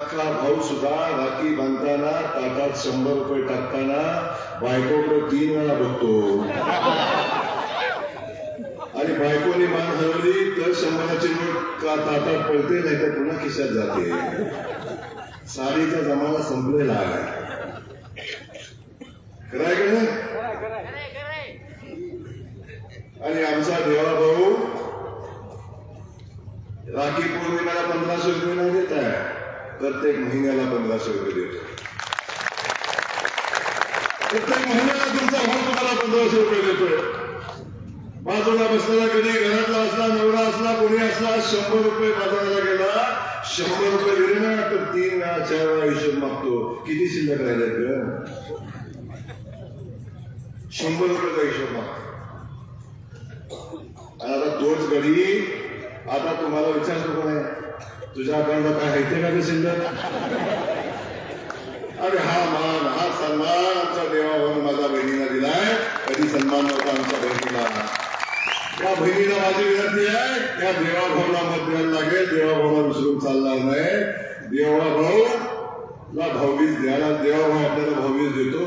अख्खा भाऊ सुद्धा राखी बांधताना ताटात शंभर रुपये टाकताना बायकोकडे तीन वेळा बघतो. आणि बायकोने मान हरवली तर शंभराची नोट का ताटात पडते नाही तर पुन्हा खिशात जाते. साडीचा जमाना संपलेला आहे. खरंय का आणि आमचा देवा भाऊ राखी पौर्णिमेला पंधराशे रुपये नाही देत आहे. प्रत्येक महिन्याला पंधराशे रुपये देतो. प्रत्येक महिन्याला तुमचा भाऊ तुम्हाला पंधराशे रुपये देतोय. बाजूला बसलेला कधी घरातला असला नवरा असला कोणी असला शंभर रुपये बाजाराला गेला शंभर रुपये दिले ना तर तीन वेळा चार वेळा हिशोब मागतो. किती शिल्लक राहिले ग? शंभर रुपयाचा हिशोब मागतो आता तोच घडी आता तुम्हाला विचारतो कोण तुझ्या अकाउंटला काय ते का ते शिल्लक अरे हा मान हा सन्मान आमचा देवा माझ्या बहिणीला दिलाय. कधी सन्मान नव्हता आमच्या बहिणीला. त्या बहिणीला माझी विनंती आहे त्या देवा भाऊला मत द्यायला लागेल. देवा विसरून चालणार नाही. देवाभाऊ ला भाऊबीज द्यायला देवा भाऊ आपल्याला भाऊबीज देतो.